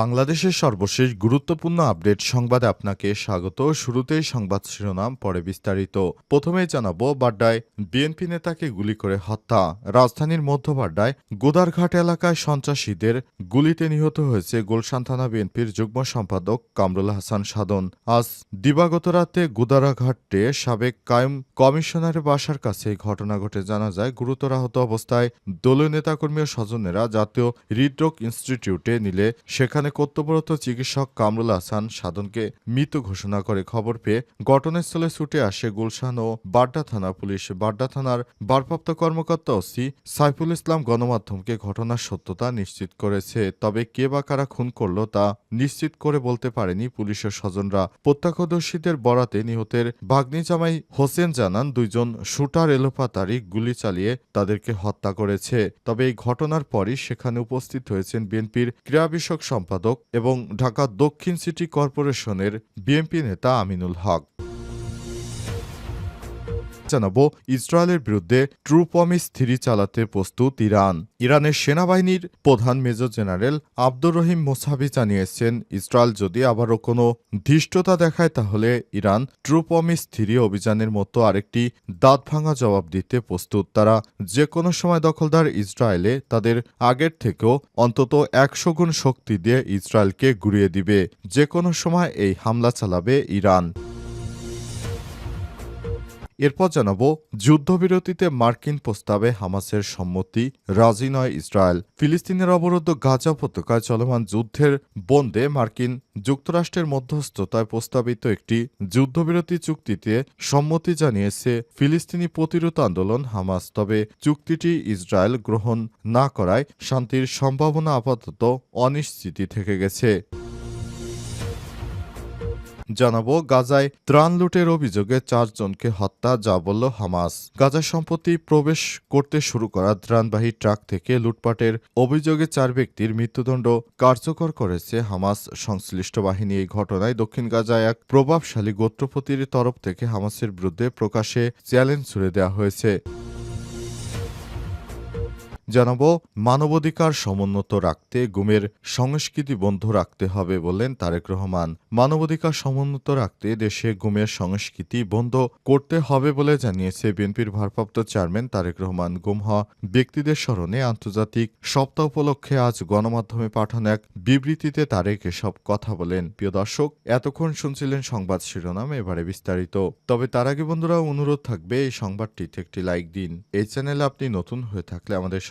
বাংলাদেশের সর্বশেষ গুরুত্বপূর্ণ আপডেট সংবাদে আপনাকে স্বাগত। শুরুতেই সংবাদ শিরোনাম, পরে বিস্তারিত। প্রথমেই জানাব, বাড্ডায় বিএনপি নেতাকে গুলি করে হত্যা। রাজধানীর মধ্য বাড্ডায় গোদারঘাট এলাকায় সন্ত্রাসীদের গুলিতে নিহত হয়েছে গুলশান থানা বিএনপির যুগ্ম সম্পাদক কামরুল হাসান সাধন। আজ দিবাগত রাতে গোদারাঘাটে সাবেক কায়েম কমিশনারের বাসার কাছে ঘটনা ঘটে। জানা যায়, গুরুতর আহত অবস্থায় দলীয় নেতাকর্মী ও স্বজনেরা জাতীয় হৃদরোগ ইনস্টিটিউটে নিলে সেখানে কর্তব্যরত চিকিৎসক কামরুল হাসান সাধনকে মৃত ঘোষণা করে খবর পেয়ে ঘটনাস্থলে ছুটে আসে গুলশান ও বাড্ডা থানা পুলিশ। বাড্ডা থানার ভারপ্রাপ্ত কর্মকর্তা ওসি সাইফুল ইসলাম গণমাধ্যমকে ঘটনার সত্যতা নিশ্চিত করেছে। তবে কে বা কারা খুন করল তা নিশ্চিত করে বলতে পারেনি পুলিশের স্বজনরা। প্রত্যক্ষদর্শীদের বরাতে নিহতের ভাগ্নি জামাই হোসেন জানান, দুইজন শুটার এলোপাতারি গুলি চালিয়ে তাদেরকে হত্যা করেছে। তবে এই ঘটনার পরই সেখানে উপস্থিত হয়েছেন বিএনপির ক্রীড়া বিষয়ক সম্পাদক এবং ঢাকা দক্ষিণ সিটি কর্পোরেশনের বিএনপি নেতা আমিনুল হক। জানাব, ইসরায়েলের বিরুদ্ধে ট্রু প্রমিস চালাতে প্রস্তুত ইরান। ইরানের সেনাবাহিনীর প্রধান major general Abdur Rahim Mousavi জানিয়েছেন, ইসরায়েল যদি আবারও কোনো ধৃষ্টতা দেখায়, তাহলে ইরান ট্রু প্রমিস অভিযানের মতো আরেকটি দাঁত ভাঙা জবাব দিতে প্রস্তুত। তারা যে কোনো সময় দখলদার ইসরায়েলে তাদের আগের থেকেও অন্তত একশো গুণ শক্তি দিয়ে ইসরায়েলকে গুড়িয়ে দিবে। যে কোনো সময় এই হামলা চালাবে ইরান। এরপর জানাব, যুদ্ধবিরতিতে মার্কিন প্রস্তাবে হামাসের সম্মতি, রাজি নয় ইসরায়েল। ফিলিস্তিনের অবরুদ্ধ গাজা উপত্যকায় চলমান যুদ্ধের বন্দে মার্কিন যুক্তরাষ্ট্রের মধ্যস্থতায় প্রস্তাবিত একটি যুদ্ধবিরতি চুক্তিতে সম্মতি জানিয়েছে ফিলিস্তিনি প্রতিরোধ আন্দোলন হামাস। তবে চুক্তিটি ইসরায়েল গ্রহণ না করায় শান্তির সম্ভাবনা আপাতত অনিশ্চিতি থেকে গেছে। জানাব, গাজায় ত্রাণ লুটের অভিযোগে চারজনকে হত্যা, যা বলল হামাস। গাজায় সম্পত্তি প্রবেশ করতে শুরু করা ত্রাণবাহী ট্রাক থেকে লুটপাটের অভিযোগে চার ব্যক্তির মৃত্যুদণ্ড কার্যকর করেছে হামাস। সংশ্লিষ্ট বাহিনী এই ঘটনায় দক্ষিণ গাজায় এক প্রভাবশালী গোত্রপতির তরফ থেকে হামাসের বিরুদ্ধে প্রকাশ্যে চ্যালেঞ্জ ছুড়ে দেওয়া হয়েছে। জানাব, মানবাধিকার সমুন্নত রাখতে, গুমের সংস্কৃতি বন্ধ রাখতে হবে বললেন তারেক রহমান। মানবাধিকার সমুন্নত রাখতে দেশে গুমের সংস্কৃতি বন্ধ করতে হবে বলে জানিয়েছে বিএনপির ভারপ্রাপ্ত চেয়ারম্যান তারেক রহমান। গুম হওয়া ব্যক্তিদের স্মরণে আন্তর্জাতিক সপ্তাহ উপলক্ষে আজ গণমাধ্যমে পাঠানো এক বিবৃতিতে তারেক এসব কথা বলেন। প্রিয় দর্শক, এতক্ষণ শুনছিলেন সংবাদ শিরোনাম, এবারে বিস্তারিত। তবে তার আগে বন্ধুরা, অনুরোধ থাকবে এই সংবাদটিতে একটি লাইক দিন। এই চ্যানেলে আপনি নতুন হয়ে থাকলে আমাদের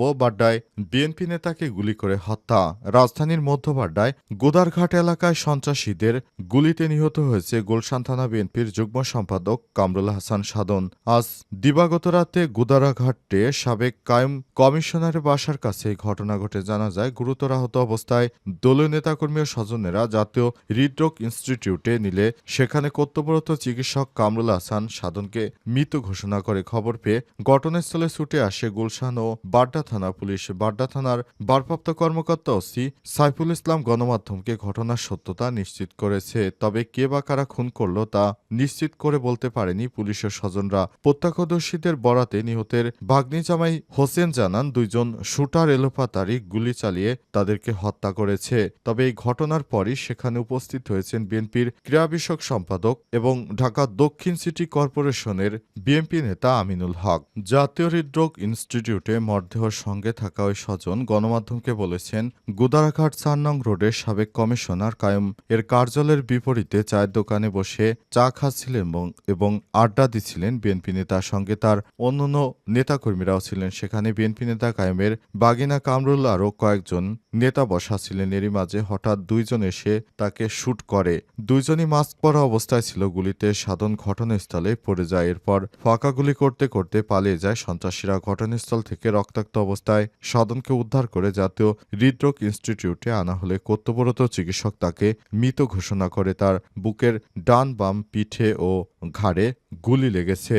বাড্ডায় বিএনপি নেতাকে গুলি করে হত্যা। রাজধানীর মধ্য বাড্ডায় গোদারঘাট এলাকায় সন্ত্রাসীদের গুলিতে নিহত হয়েছে গুলশান থানা বিএনপির যুগ্ম সম্পাদক কামরুল হাসান সাধন। আজ দিবাগত রাতে গোদারাঘাটে সাবেক কায়েম কমিশনারের বাসার কাছে ঘটনা ঘটে। জানা যায়, গুরুতর আহত অবস্থায় দলীয় নেতাকর্মী ও স্বজনেরা জাতীয় হৃদরোগ ইনস্টিটিউটে নিলে সেখানে কর্তব্যরত চিকিৎসক কামরুল হাসান সাধনকে মৃত ঘোষণা করে। খবর পেয়ে ঘটনাস্থলে ছুটে আসে গুলশান ও বাড্ডা থানা পুলিশ বাড্ডা থানার ভারপ্রাপ্ত কর্মকর্তা ওসি সাইফুল ইসলাম গণমাধ্যমকে ঘটনার সত্যতা নিশ্চিত করেছে। তবে কে বা কারা খুন করল তা নিশ্চিত করে বলতে পারেনি পুলিশের স্বজনরা। প্রত্যক্ষদর্শীদের বরাতে নিহতের ভাগ্নি জামাই হোসেন জানান, দুইজন শুটার এলোপাতারি গুলি চালিয়ে তাদেরকে হত্যা করেছে। তবে এই ঘটনার পরই সেখানে উপস্থিত হয়েছেন বিএনপির ক্রীড়া বিষয়ক সম্পাদক এবং ঢাকা দক্ষিণ সিটি কর্পোরেশনের বিএনপি নেতা আমিনুল হক। জাতীয় হৃদরোগ ইনস্টিটিউটে মরদেহ তার সঙ্গে থাকা ওই স্বজন গণমাধ্যমকে বলেছেন, গুদারাঘাট চার নং রোডের সাবেক কমিশনার কায়ুম। এর কার্যালয়ের বিপরীতে চায়ের দোকানে বসে চা খাচ্ছিলেন এবং আড্ডা দিচ্ছিলেন বিএনপি নেতার সঙ্গে। তার অন্যান্য নেতাকর্মীরাও ছিলেন সেখানে। বিএনপি নেতা কায়েমের বাগিনা কামরুল আরও কয়েকজন নেতা বসা ছিলেন এরই মাঝে হঠাৎ দুইজন এসে তাকে শুট করে। দুইজনই মাস্ক পরা অবস্থায় ছিল। গুলিতে সাধন ঘটনাস্থলে পড়ে যায়। এরপর ফাঁকা গুলি করতে করতে পালিয়ে যায় সন্ত্রাসীরা। ঘটনাস্থল থেকে রক্তাক্ত অবস্থায় সদনকে উদ্ধার করে জাতীয় হৃদরোগ ইনস্টিটিউটে আনা হলে কর্তব্যরত চিকিৎসক তাকে মৃত ঘোষণা করে তার বুকের ডান বাম পিঠে ও ঘাড়ে গুলি লেগেছে।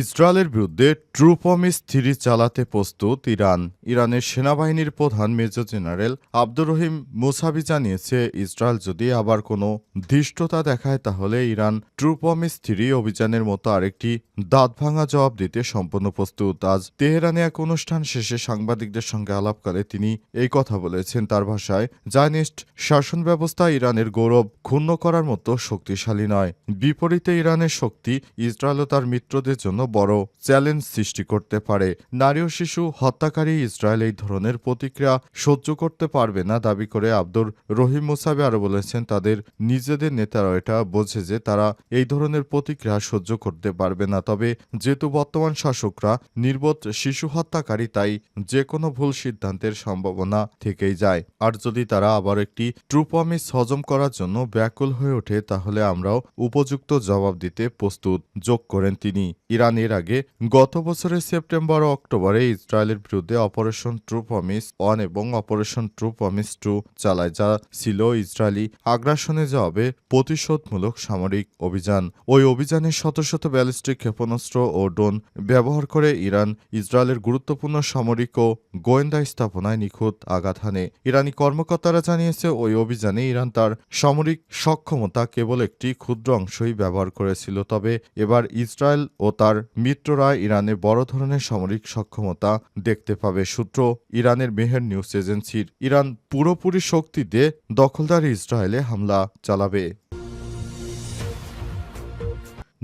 ইসরায়েলের বিরুদ্ধে ট্রুপমিস থ্রি চালাতে প্রস্তুত ইরান। ইরানের সেনাবাহিনীর প্রধান major general Abdur Rahim Mousavi জানিয়েছে, ইসরায়েল যদি আবার কোনো ধৃষ্টতা দেখায়, তাহলে ইরান ট্রুপমিস থ্রি অভিযানের মতো আরেকটি দাঁত ভাঙা জবাব দিতে সম্পূর্ণ প্রস্তুত। আজ তেহরানে এক অনুষ্ঠান শেষে সাংবাদিকদের সঙ্গে আলাপকালে তিনি এই কথা বলেছেন। তার ভাষায় জায়নিস্ট শাসন ব্যবস্থা ইরানের গৌরব ক্ষুণ্ণ করার মতো শক্তিশালী নয়। বিপরীতে ইরানের শক্তি ইসরায়েল ও তার মিত্রদের জন্য বড় চ্যালেঞ্জ সৃষ্টি করতে পারে। নারী ও শিশু হত্যাকারী ইসরায়েল এই ধরনের প্রতিক্রিয়া সহ্য করতে পারবে না দাবি করে আব্দুর রহিম মুসাবে আরও বলেছেন, তাদের নিজেদের নেতারা এটা বোঝে যে তারা এই ধরনের প্রতিক্রিয়া সহ্য করতে পারবে না। তবে যেহেতু বর্তমান শাসকরা নির্বোধ শিশু হত্যাকারী, তাই যে কোনো ভুল সিদ্ধান্তের সম্ভাবনা থেকেই যায়। আর যদি তারা আবার একটি ট্রুপমিস হজম করার জন্য ব্যাকুল হয়ে ওঠে, তাহলে আমরাও উপযুক্ত জবাব দিতে প্রস্তুত। যোগ করেন তিনি। ইরান এর আগে গত বছরের সেপ্টেম্বর ও অক্টোবরে ইসরায়েলের বিরুদ্ধে অপারেশন ট্রুপমিস ওয়ান এবং অপারেশন ট্রুপমিস টু চালায়, যা ছিল ইসরায়েলি আগ্রাসনে জবাবে প্রতিশোধমূলক সামরিক অভিযান। ওই অভিযানে শত শত ব্যালিস্টিক ক্ষেপণাস্ত্র ও ড্রোন ব্যবহার করে ইরান ইসরায়েলের গুরুত্বপূর্ণ সামরিক ও গোয়েন্দা স্থাপনায় নিখুঁত আঘাত হানে। ইরানি কর্মকর্তারা জানিয়েছে, ওই অভিযানে ইরান তার সামরিক সক্ষমতা কেবল একটি ক্ষুদ্র অংশই ব্যবহার করেছিল, তবে এবার ইসরায়েল ও তার মিত্ররা ইরানে বড় ধরনের সামরিক সক্ষমতা দেখতে পাবে সূত্র ইরানের মেহের নিউজ এজেন্সির। ইরান পুরোপুরি শক্তি দিয়ে দখলদার ইসরায়েলে হামলা চালাবে।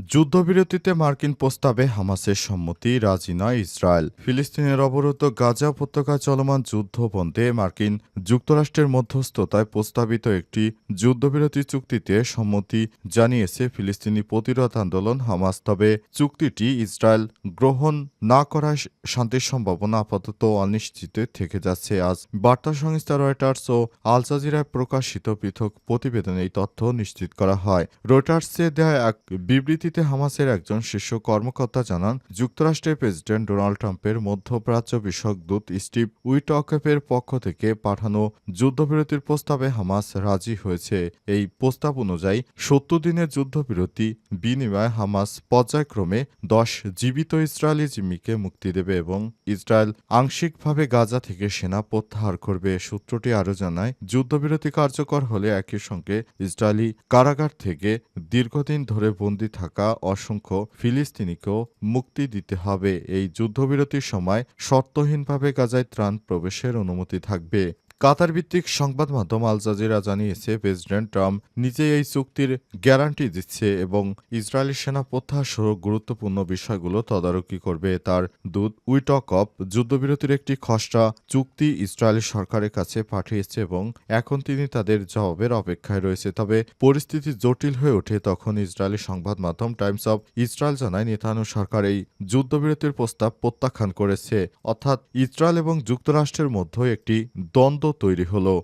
যুদ্ধবিরতিতে মার্কিন প্রস্তাবে হামাসের সম্মতি রাজি নয় ইসরায়েল। ফিলিস্তিনের অবরুদ্ধ গাজা উপত্যকায় চলমান যুদ্ধ বন্ধে মার্কিন যুক্তরাষ্ট্রের মধ্যস্থতায় প্রস্তাবিত একটি যুদ্ধবিরতি চুক্তিতে সম্মতি জানিয়েছে ফিলিস্তিনি প্রতিরোধ আন্দোলন হামাস। তবে চুক্তিটি ইসরায়েল গ্রহণ না করায় শান্তির সম্ভাবনা আপাতত অনিশ্চিত থেকে যাচ্ছে। আজ বার্তা সংস্থা রয়টার্স ও আল জাজিরায় প্রকাশিত পৃথক প্রতিবেদনে এই তথ্য নিশ্চিত করা হয়। রয়টার্সে দেয়া এক বিবৃতিতে হামাসের একজন শীর্ষ কর্মকর্তা জানান, যুক্তরাষ্ট্রের প্রেসিডেন্ট ডোনাল্ড ট্রাম্পের মধ্যপ্রাচ্য বিষয়ক দূত স্টিভ উইটকেপের পক্ষ থেকে পাঠানো যুদ্ধবিরতির প্রস্তাবে হামাস রাজি হয়েছে। এই প্রস্তাব অনুযায়ী, সত্তর দিনের যুদ্ধবিরতি বিনিময়ে হামাস পর্যায়ক্রমে দশ জীবিত ইসরায়েলি জিম্মিকে মুক্তি দেবে এবং ইসরায়েল আংশিকভাবে গাজা থেকে সেনা প্রত্যাহার করবে। সূত্রটি আরও জানায়, যুদ্ধবিরতি কার্যকর হলে একই সঙ্গে ইসরায়েলি কারাগার থেকে দীর্ঘদিন ধরে বন্দী থাকা অসংখ্য ফিলিস্তিনিকেও মুক্তি দিতে হবে। এই যুদ্ধবিরতির সময় শর্তহীনভাবে গাজায় ত্রাণ প্রবেশের অনুমতি থাকবে। কাতার ভিত্তিক সংবাদ মাধ্যম আল জাজিরা জানিয়েছে, প্রেসিডেন্ট ট্রাম্প নিজেই এই চুক্তির গ্যারান্টি দিচ্ছে এবং ইসরায়েলি সেনা প্রত্যাহার গুরুত্বপূর্ণ বিষয়গুলো তদারকি করবে। তার দূত উইটকপ যুদ্ধবিরতির একটি খসড়া চুক্তি ইসরায়েলি সরকারের কাছে পাঠিয়েছে এবং এখন তিনি তাদের জবাবের অপেক্ষায় রয়েছে। তবে পরিস্থিতি জটিল হয়ে ওঠে তখন ইসরায়েলি সংবাদ মাধ্যম টাইমস অব ইসরায়েল জানায় নেতানু সরকার এই যুদ্ধবিরতির প্রস্তাব প্রত্যাখ্যান করেছে। অর্থাৎ ইসরায়েল এবং যুক্তরাষ্ট্রের মধ্যে একটি দ্বন্দ্ব তৈরি হলো।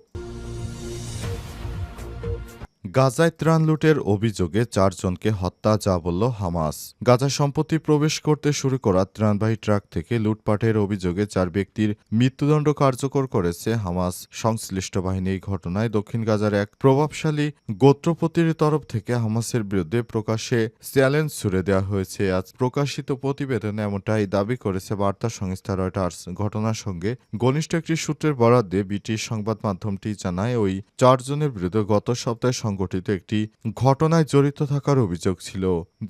গাজায় ত্রাণ লুটের অভিযোগে চারজনকে হত্যা যা বলল হামাস। গাজা সম্পত্তি প্রবেশ করতে শুরু করা ত্রাণবাহী ট্রাক থেকে লুটপাটের অভিযোগে চার ব্যক্তির মৃত্যুদণ্ড কার্যকর করেছে হামাস। সংশ্লিষ্ট বাহিনী এই ঘটনায় দক্ষিণ গাজার এক প্রভাবশালী গোত্রপতির তরফ থেকে হামাসের বিরুদ্ধে প্রকাশ্যে চ্যালেঞ্জ ছুড়ে দেওয়া হয়েছে। আজ প্রকাশিত প্রতিবেদনে এমনটাই দাবি করেছে বার্তা সংস্থা রয়টার্স। ঘটনার সঙ্গে ঘনিষ্ঠ একটি সূত্রের বরাদ্দে ব্রিটিশ সংবাদ মাধ্যমটি জানায়, ওই চারজনের বিরুদ্ধে গত সপ্তাহে সংগঠিত একটি ঘটনায় জড়িত থাকার অভিযোগ ছিল।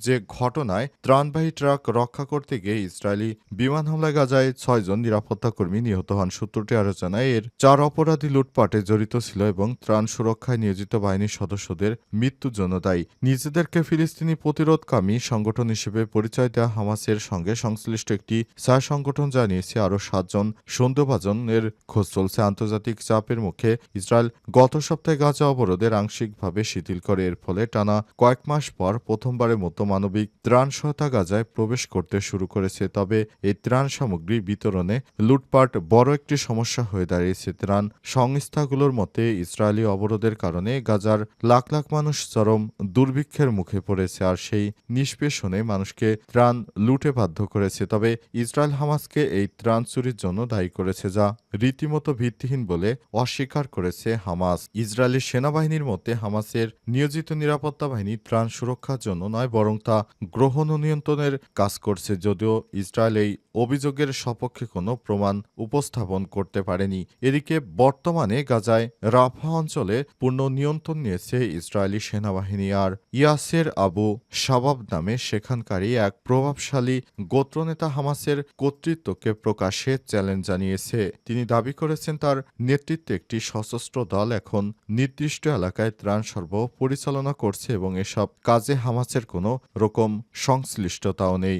যে ঘটনায় ত্রাণবাহী ট্রাক রক্ষা করতে গিয়ে ইসরায়েলি বিমান হামলায় গাজায় ছয়জন নিরাপত্তা কর্মী নিহত হন। সূত্রটি আরও জানায় এর চার অপরাধী লুটপাটে জড়িত ছিল এবং ত্রাণ সুরক্ষায় নিয়োজিত বাহিনীর সদস্যদের মৃত্যুর জন্য দায়ী। নিজেদেরকে ফিলিস্তিনি প্রতিরোধকামী সংগঠন হিসেবে পরিচয় দেওয়া হামাসের সঙ্গে সংশ্লিষ্ট একটি ছায়া সংগঠন জানিয়েছে, আরও সাতজন সন্দেহভাজনের খোঁজ চলছে। আন্তর্জাতিক চাপের মুখে ইসরায়েল গত সপ্তাহে গাজা অবরোধের আংশিকভাবে শিথিল করে। এর ফলে টানা কয়েক মাস পর প্রথমবারের মতো মানবিক ত্রাণ সহায়তা গাজায় প্রবেশ করতে শুরু করেছে। তবে এই ত্রাণ সামগ্রী বিতরণে লুটপাট বড় একটি সমস্যা হয়ে দাঁড়িয়েছে। ত্রাণ সংস্থাগুলোর মতে, ইসরায়েলি অবরোধের কারণে গাজার লাখ লাখ মানুষ চরম দুর্ভিক্ষের মুখে পড়েছে আর সেই নিষ্পেষণে মানুষকে ত্রাণ লুটে বাধ্য করেছে। তবে ইসরায়েল হামাসকে এই ত্রাণ চুরির জন্য দায়ী করেছে, যা রীতিমতো ভিত্তিহীন বলে অস্বীকার করেছে হামাস। ইসরায়েলি সেনাবাহিনীর মতে হামাসের নিয়োজিত নিরাপত্তা বাহিনী ত্রাণ সুরক্ষার জন্য নয়, বরং তা গ্রহণ ও নিয়ন্ত্রণের কাজ করছে। যদিও ইসরায়েল এই অভিযোগের সপক্ষে কোনো প্রমাণ উপস্থাপন করতে পারেনি। এদিকে বর্তমানে গাজায় রাফা অঞ্চলে পূর্ণ নিয়ন্ত্রণ নিয়েছে ইসরায়েলি সেনাবাহিনী আর ইয়াসের আবু শাবাব নামে সেখানকারই এক প্রভাবশালী গোত্রনেতা হামাসের কর্তৃত্বকে প্রকাশ্যে চ্যালেঞ্জ জানিয়েছে। তিনি দাবি করেছেন, তার নেতৃত্বে একটি সশস্ত্র দল এখন নির্দিষ্ট এলাকায় ত্রাণ সরবরাহ পরিচালনা করছে এবং এসব কাজে হামাসের কোনো রকম সংশ্লিষ্টতাও নেই।